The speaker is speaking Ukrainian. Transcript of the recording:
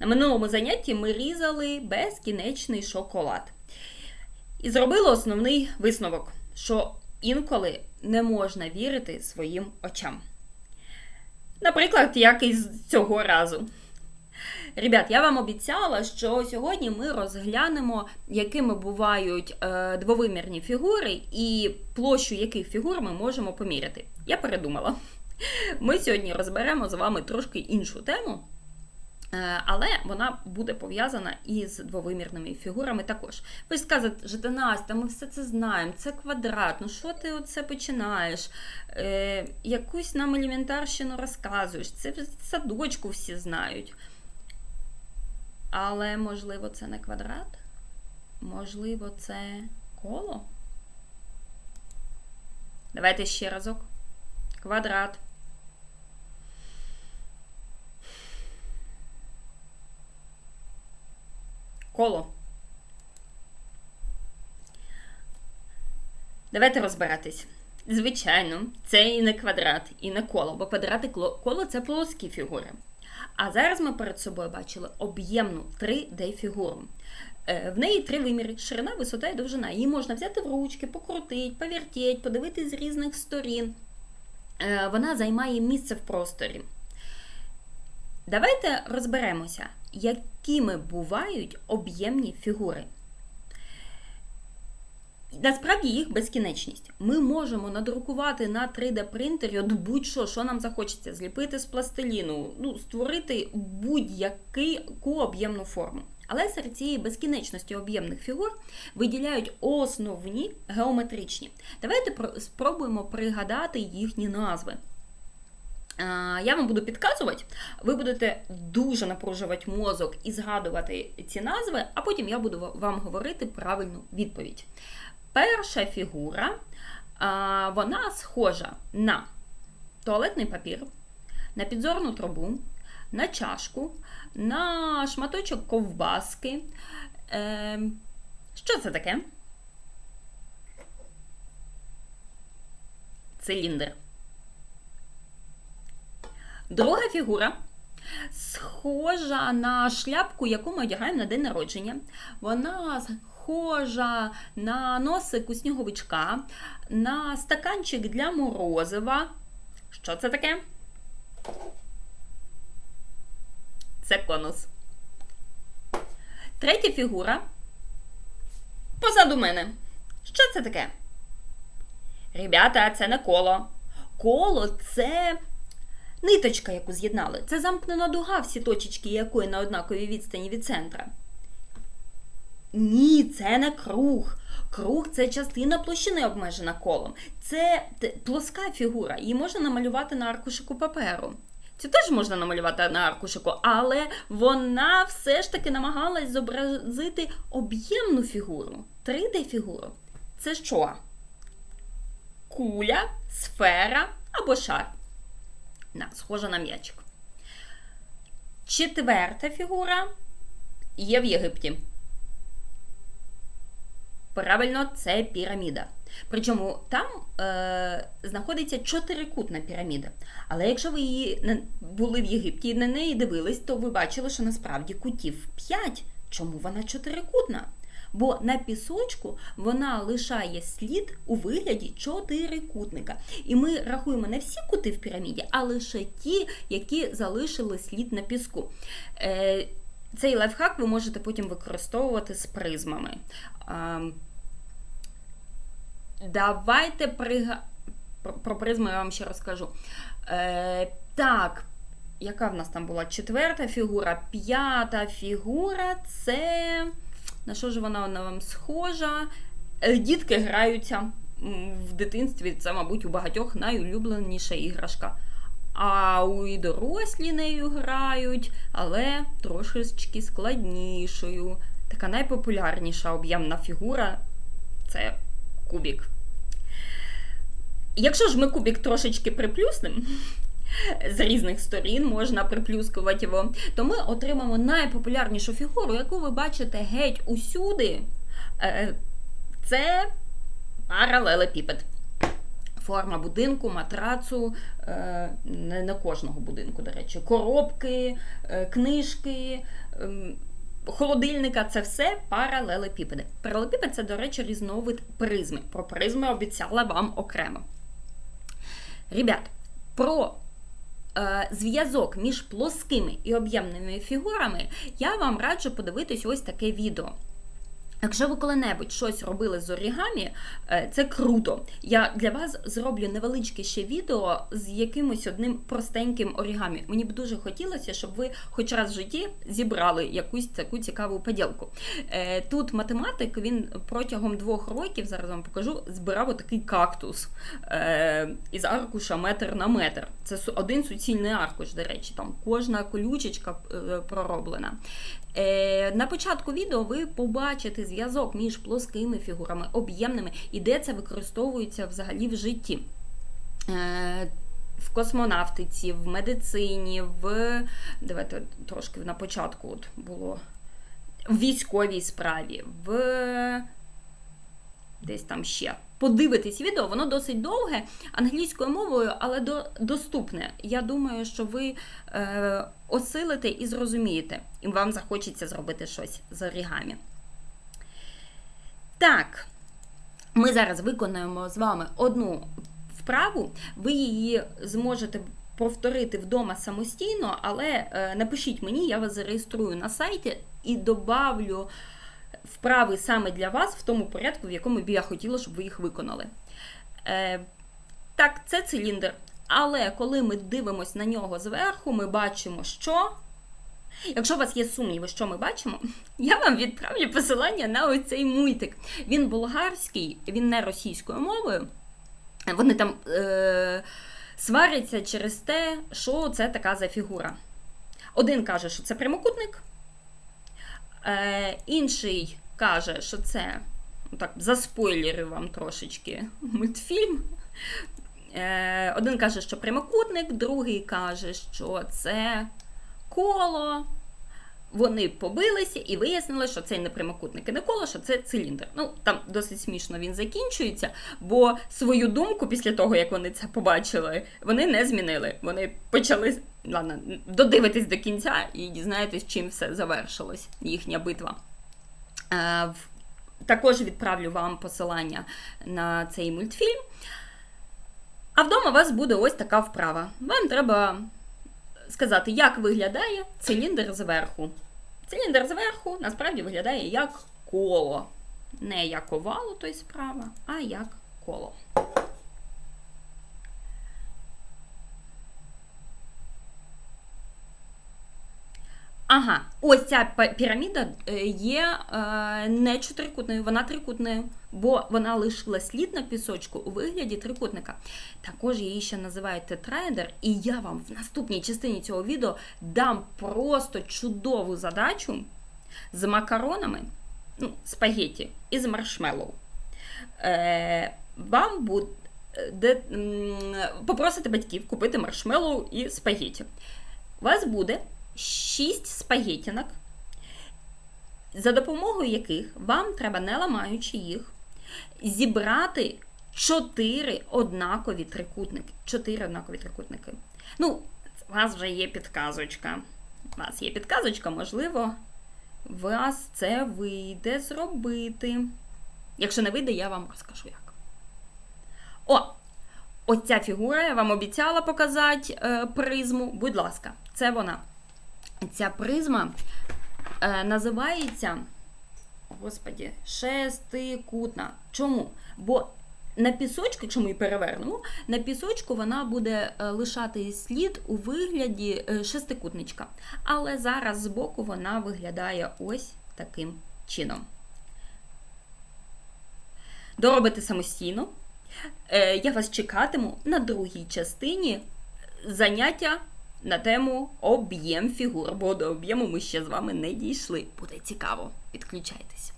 На минулому занятті ми різали безкінечний шоколад. І зробили основний висновок, що інколи не можна вірити своїм очам. Наприклад, як і з цього разу. Ребят, я вам обіцяла, що сьогодні ми розглянемо, якими бувають е, двовимірні фігури і площу яких фігур ми можемо поміряти. Я передумала. Ми сьогодні розберемо з вами трошки іншу тему. Е, Але вона буде пов'язана із двовимірними фігурами також. Ви скажете, Настя, ми все це знаємо, це квадрат, ну що ти оце починаєш? Е, Якусь нам елементарщину розказуєш, це в садочку всі знають. Але, можливо, це не квадрат? Можливо, це коло? Давайте ще разок. Квадрат. Коло. Давайте розбиратись. Звичайно, це і не квадрат, і не коло, бо квадрат і коло це плоскі фігури. А зараз ми перед собою бачили об'ємну 3D-фігуру. Е, В неї три виміри: ширина, висота і довжина. Її можна взяти в ручки, покрутити, повертіть, подивитись з різних сторін. Е, Вона займає місце в просторі. Давайте розберемося, якими бувають об'ємні фігури. Насправді їх безкінечність. Ми можемо надрукувати на 3D-принтері от будь-що, що нам захочеться, зліпити з пластиліну, ну, створити будь-яку об'ємну форму. Але серед цієї безкінечності об'ємних фігур виділяють основні геометричні. Давайте спробуємо пригадати їхні назви. Я вам буду підказувати, ви будете дуже напружувати мозок і згадувати ці назви, а потім я буду вам говорити правильну відповідь. Перша фігура, вона схожа на туалетний папір, на підзорну трубу, на чашку, на шматочок ковбаски. Ем, що це таке? Циліндр. Друга фігура схожа на шляпку, яку ми одягаємо на день народження. Вона схожа на носик у сніговичка, на стаканчик для морозива. Що це таке? Це конус. Третя фігура. Позаду мене. Що це таке? Ребята, це не коло. Коло це ниточка, яку з'єднали. Це замкнена дуга, всі точечки якої на однаковій відстані від центра. Ні, це не круг. Круг це частина площини обмежена колом. Це плоска фігура. Її можна намалювати на аркушику паперу. Цю теж можна намалювати на аркушику, але вона все ж таки намагалась зобразити об'ємну фігуру, 3D-фігуру. Це що? Куля, сфера або шар. На, схожа на м'ячик. Четверта фігура є в Єгипті. Правильно, це піраміда. Причому там е, знаходиться чотирикутна піраміда. Але якщо ви її були в Єгипті і на неї дивились, то ви бачили, що насправді кутів 5. Чому вона чотирикутна? Бо на пісочку вона лишає слід у вигляді чотирикутника. І ми рахуємо не всі кути в піраміді, а лише ті, які залишили слід на піску. Е, цей лайфхак ви можете потім використовувати з призмами. Давайте прига... про призми я вам ще розкажу. Е, Так, яка в нас там була четверта фігура? П'ята фігура це. На що ж вона на вам схожа? Е, дітки граються в дитинстві, це, мабуть, у багатьох найулюбленіша іграшка. А у і дорослі нею грають, але трошечки складнішою. Така найпопулярніша об'ємна фігура це кубік. Якщо ж ми кубік трошечки приплюснемо, з різних сторін можна приплюскувати його, то ми отримаємо найпопулярнішу фігуру, яку ви бачите геть усюди. Е, це паралелепіпед. форма будинку, матрацу, е, не на кожного будинку, до речі, коробки, е, книжки. ем, Холодильника це все паралелепіпеди. Паралелепіпед це, до речі, різновид призми. Про призми обіцяла вам окремо. Ребят, про е, зв'язок між плоскими і об'ємними фігурами я вам раджу подивитись ось таке відео. Якщо ви коли-небудь щось робили з орігамі, е, це круто. Я для вас зроблю невеличке ще відео з якимось одним простеньким орігамі. Мені б дуже хотілося, щоб ви хоч раз в житті зібрали якусь таку цікаву поділку. Е, Тут математик він протягом двох років, зараз вам покажу, збирав отакий кактус е, із аркуша метр на метр. Це один суцільний аркуш, до речі, там кожна колючечка пророблена. На початку відео ви побачите зв'язок між плоскими фігурами, об'ємними і де це використовується взагалі в житті. Е, В космонавтиці, в медицині, в. Давайте трошки на початку от було. В військовій справі, в десь там ще. Подивитись відео, воно досить довге англійською мовою, але до, доступне. Я думаю, що ви е, осилите і зрозумієте, і вам захочеться зробити щось з орігамі. Так, ми зараз виконаємо з вами одну вправу, ви її зможете повторити вдома самостійно, але е, напишіть мені, я вас зареєструю на сайті і добавлю вправи саме для вас в тому порядку, в якому б я хотіла, щоб ви їх виконали. Е, так, це циліндр. Але коли ми дивимося на нього зверху, ми бачимо, що. Якщо у вас є сумніви, що ми бачимо, я вам відправлю посилання на оцей мультик. Він болгарський, він не російською мовою. Вони там е- сваряться через те, що це така за фігура. Один каже, що це прямокутник, е- інший каже, що це ну, так, заспойлерю вам трошечки мультфільм. Е, Один каже, що прямокутник, другий каже, що це коло. Вони побилися і вияснили, що це не прямокутник і не коло, що це циліндр. Ну, там досить смішно він закінчується, бо свою думку після того, як вони це побачили, вони не змінили. Вони почали ладно, додивитись до кінця і дізнаєтесь, чим все завершилось, їхня битва. Е, Також відправлю вам посилання на цей мультфільм. А вдома у вас буде ось така вправа. Вам треба сказати, як виглядає циліндр зверху. Циліндр зверху насправді виглядає як коло. Не як овало, то й справа, а як коло. Ага, ось ця піраміда е, є е, не чотирикутною, вона трикутною, бо вона лишила слід на пісочку у вигляді трикутника. Також її ще називають тетраедр, і я вам в наступній частині цього відео дам просто чудову задачу з макаронами, ну, спагетті і з маршмеллоу. Е, вам буде попросите батьків купити маршмеллоу і спагетті. У вас буде 6 спагетінок, за допомогою яких вам треба, не ламаючи їх, зібрати 4 однакові трикутники. 4 однакові трикутники. Ну, у вас вже є підказочка. У вас є підказочка, можливо, у вас це вийде зробити. Якщо не вийде, я вам розкажу як. О! Ось ця фігура, я вам обіцяла показати е, призму. Будь ласка, це вона. Ця призма е, називається, господі, шестикутна. Чому? Бо на пісочку, якщо ми її перевернемо, на пісочку вона буде е, лишати слід у вигляді е, шестикутничка. Але зараз збоку вона виглядає ось таким чином. Доробити самостійно. Е, Я вас чекатиму на другій частині заняття на тему об'єм фігур, бо до об'єму ми ще з вами не дійшли. Буде цікаво. Підключайтесь.